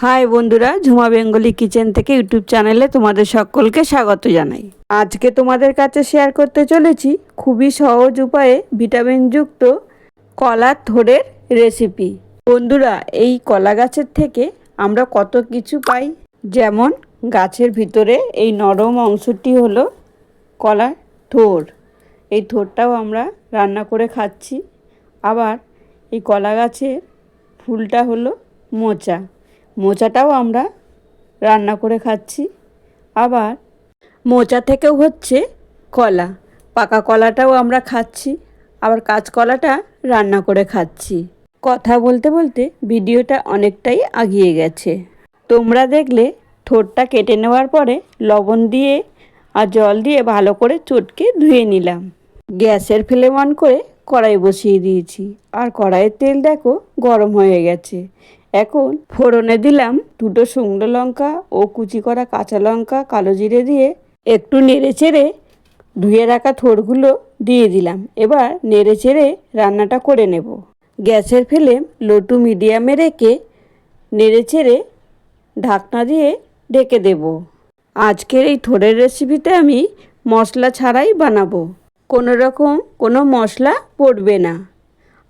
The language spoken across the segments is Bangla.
হাই বন্ধুরা, ঝুমা বেঙ্গলি কিচেন থেকে ইউটিউব চ্যানেলে তোমাদের সকলকে স্বাগত জানাই। আজকে তোমাদের কাছে শেয়ার করতে চলেছি খুবই সহজ উপায়ে ভিটামিনযুক্ত কলার থোড়ের রেসিপি। বন্ধুরা, এই কলা গাছের থেকে আমরা কত কিছু পাই? যেমন, গাছের ভিতরে এই নরম অংশটি হলো কলার থোড়। এই থোড়টাও আমরা রান্না করে খাচ্ছি। আবার এই কলা গাছের ফুলটা হলো মোচা। মোচাটাও আমরা রান্না করে খাচ্ছি। আবার মোচা থেকেও হচ্ছে কলা। পাকা কলাটাও আমরা খাচ্ছি। আবার কাঁচকলাটা রান্না করে খাচ্ছি। কথা বলতে বলতে ভিডিওটা অনেকটাই আগিয়ে গেছে। তোমরা দেখলে ঠোঁটটা কেটে নেওয়ার পরে লবণ দিয়ে আর জল দিয়ে ভালো করে চটকে ধুয়ে নিলাম। গ্যাসের ফ্লেম অন করে কড়াই বসিয়ে দিয়েছি। আর কড়াইয়ের তেল দেখো গরম হয়ে গেছে। এখন ফোড়নে দিলাম দুটো শুকনো লঙ্কা ও কুচি করা কাঁচা লঙ্কা কালো জিরে দিয়ে একটু নেড়ে চেড়ে ধুয়ে রাখা থোড়গুলো দিয়ে দিলাম। এবার নেড়ে চেড়ে রান্নাটা করে নেব। গ্যাসের ফ্লেম লো টু মিডিয়ামে রেখে নেড়ে চেড়ে ঢাকনা দিয়ে ঢেকে দেব। আজকের এই থোড়ের রেসিপিতে আমি মশলা ছাড়াই বানাবো। কোনো রকম কোনো মশলা পড়বে না।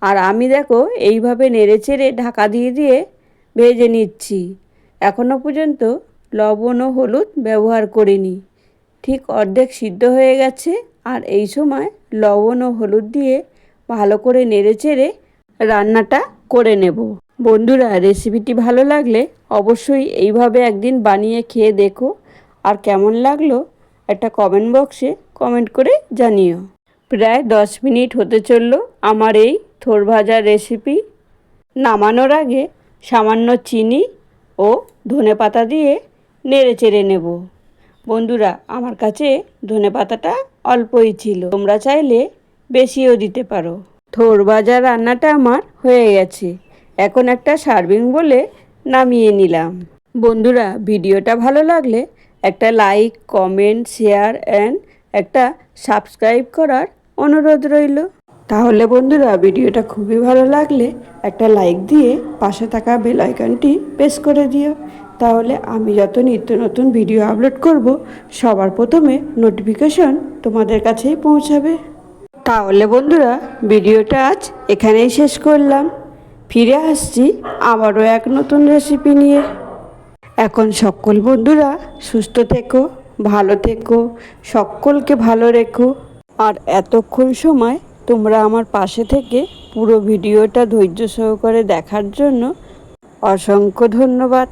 আর আমি দেখো এইভাবে নেড়ে চেড়ে ঢাকা দিয়ে দিয়ে ভেজে নিচ্ছি। এখনও পর্যন্ত লবণ ও হলুদ ব্যবহার করিনি। ঠিক অর্ধেক সিদ্ধ হয়ে গেছে আর এই সময় লবণ ও হলুদ দিয়ে ভালো করে নেড়ে চেড়ে রান্নাটা করে নেব। বন্ধুরা, রেসিপিটি ভালো লাগলে অবশ্যই এইভাবে একদিন বানিয়ে খেয়ে দেখো। আর কেমন লাগল একটা কমেন্ট বক্সে কমেন্ট করে জানিও। প্রায় দশ মিনিট হতে চলল আমার এই থোর ভাজার রেসিপি নামানোর আগে সামান্য চিনি ও ধনে পাতা দিয়ে নেড়ে চেড়ে নেব। বন্ধুরা, আমার কাছে ধনে পাতাটা অল্পই ছিল। তোমরা চাইলে বেশিও দিতে পারো। থোর ভাজা রান্নাটা আমার হয়ে গেছে। এখন একটা সার্ভিং বলে নামিয়ে নিলাম। বন্ধুরা, ভিডিওটা ভালো লাগলে একটা লাইক কমেন্ট শেয়ার অ্যান্ড একটা সাবস্ক্রাইব করার অনুরোধ রইল। তাহলে বন্ধুরা ভিডিওটা খুবই ভালো লাগলে একটা লাইক দিয়ে পাশে থাকা বেল আইকনটি প্রেস করে দিও। তাহলে আমি যত নিত্য নতুন ভিডিও আপলোড করব, সবার প্রথমে নোটিফিকেশন তোমাদের কাছেই পৌঁছাবে। তাহলে বন্ধুরা ভিডিওটা আজ এখানেই শেষ করলাম। ফিরে আসছি আবারও এক নতুন রেসিপি নিয়ে। এখন সকল বন্ধুরা সুস্থ থেকো, ভালো থেকো, সকলকে ভালো রেখো। আর এতক্ষণ সময় তোমরা আমার পাশে থেকে পুরো ভিডিওটা ধৈর্য সহকারে দেখার জন্য অসংখ্য ধন্যবাদ।